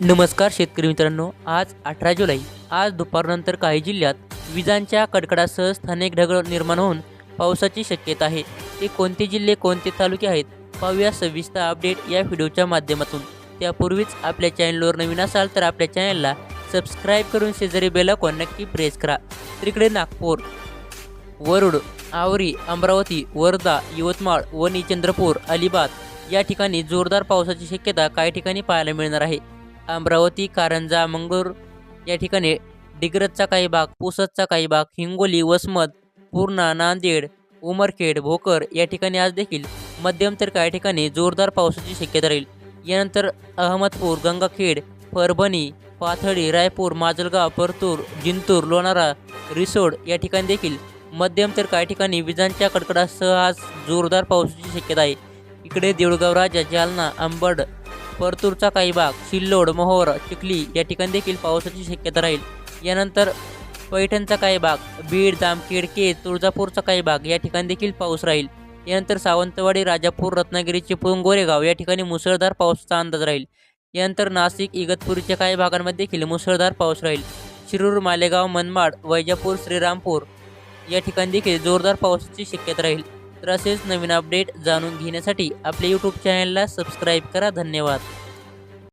नमस्कार शेतकरी मित्रांनो आज अठरा जुलै आज दुपारनंतर काही जिल्ह्यात विजांच्या कडकडासह स्थानिक ढग निर्माण होऊन पावसाची शक्यता आहे. ते कोणते जिल्हे कोणते तालुके आहेत पाहूया सविस्तर अपडेट या व्हिडिओच्या माध्यमातून. त्यापूर्वीच आपल्या चॅनलवर नवीन असाल तर आपल्या चॅनलला सबस्क्राईब करून शेजारी बेलाकॉन नक्की प्रेस करा. तिकडे नागपूर वरुड आवरी अमरावती वर्धा यवतमाळ वणी चंद्रपूर अलिबाग या ठिकाणी जोरदार पावसाची शक्यता काही ठिकाणी पाहायला मिळणार आहे. अमरावती कारंजा मंगळूर या ठिकाणी डिग्रजचा काही भाग पुसदचा काही भाग हिंगोली वसमत पूर्णा नांदेड उमरखेड भोकर या ठिकाणी आज देखील मध्यम तर काही ठिकाणी जोरदार पावसाची शक्यता राहील. यानंतर अहमदपूर गंगाखेड परभणी पाथडी रायपूर माजलगाव परतूर जिंतूर लोणारा रिसोड या ठिकाणी देखील मध्यम तर काही ठिकाणी विजांच्या कडकडासह आज जोरदार पावसाची शक्यता आहे. इकडे देऊळगाव राजा जालना अंबड परतूरचा काही भाग सिल्लोड मोहोर चिखली या ठिकाणी देखील पावसाची शक्यता राहील. यानंतर पैठणचा काही भाग बीड जामखेड केज तुळजापूरचा काही भाग या ठिकाणी देखील पाऊस राहील. यानंतर सावंतवाडी राजापूर रत्नागिरी चिपळूण गोरेगाव या ठिकाणी मुसळधार पावसाचा अंदाज राहील. यानंतर नाशिक इगतपुरीच्या काही भागांमध्ये देखील मुसळधार पाऊस राहील. शिरूर मालेगाव मनमाड वैजापूर श्रीरामपूर या ठिकाणी देखील जोरदार पावसाची शक्यता राहील. तर असेच नवीन अपडेट जाणून घेण्यासाठी आपल्या यूट्यूब चॅनलला सबस्क्राईब करा. धन्यवाद.